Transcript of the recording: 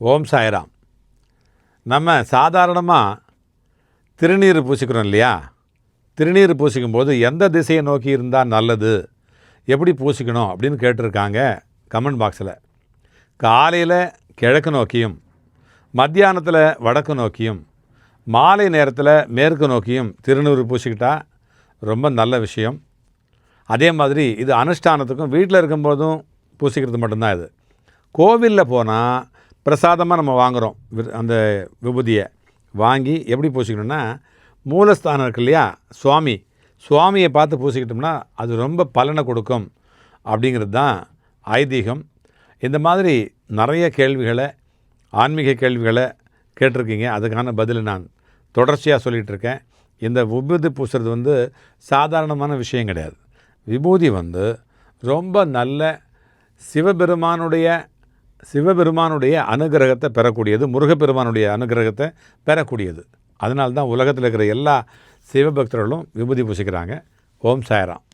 ஓம் சாய்ராம். நம்ம சாதாரணமாக திருநீர் பூசிக்கிறோம் இல்லையா? திருநீர் பூசிக்கும் போது எந்த திசையை நோக்கி இருந்தால் நல்லது? எப்படி பூசிக்கணும் அப்படின்னு கேட்டிருக்காங்க கமெண்ட் பாக்ஸில். காலையில் கிழக்கு நோக்கியும் மத்தியானத்தில் வடக்கு நோக்கியும் மாலை நேரத்தில் மேற்கு நோக்கியும் திருநீர் பூசிக்கிட்டா ரொம்ப நல்ல விஷயம். அதே மாதிரி இது அனுஷ்டானத்துக்கும் வீட்டில் இருக்கும்போதும் பூசிக்கிறது மட்டும்தான் இது. கோவிலில் போனால் பிரசாதமாக நம்ம வாங்குகிறோம் வி- அந்த விபூதியை. வாங்கி எப்படி பூசிக்கணும்னா மூலஸ்தானம் இருக்கு இல்லையா? சுவாமி. சுவாமியை பார்த்து பூசிக்கிட்டோம்னா அது ரொம்ப பலனை கொடுக்கும். அப்படிங்கிறது தான் ஐதீகம். இந்த மாதிரி நிறைய கேள்விகளை ஆன்மீக கேள்விகளை கேட்டிருக்கீங்க. அதுக்கான பதில் நான் தொடர்ச்சியாக சொல்லிகிட்டு இருக்கேன் இந்த விபூதி பூசுறது வந்து சாதாரணமான விஷயம் கிடையாது. விபூதி வந்து ரொம்ப நல்ல சிவபெருமானுடைய சிவபெருமானுடைய அனுகிரகத்தை பெறக்கூடியது முருகப்பெருமானுடைய அனுகிரகத்தை பெறக்கூடியது. அதனால்தான் உலகத்தில் இருக்கிற எல்லா சிவபக்தர்களும் விபூதி பூசிக்கிறாங்க. ஓம் சாய்ராம்.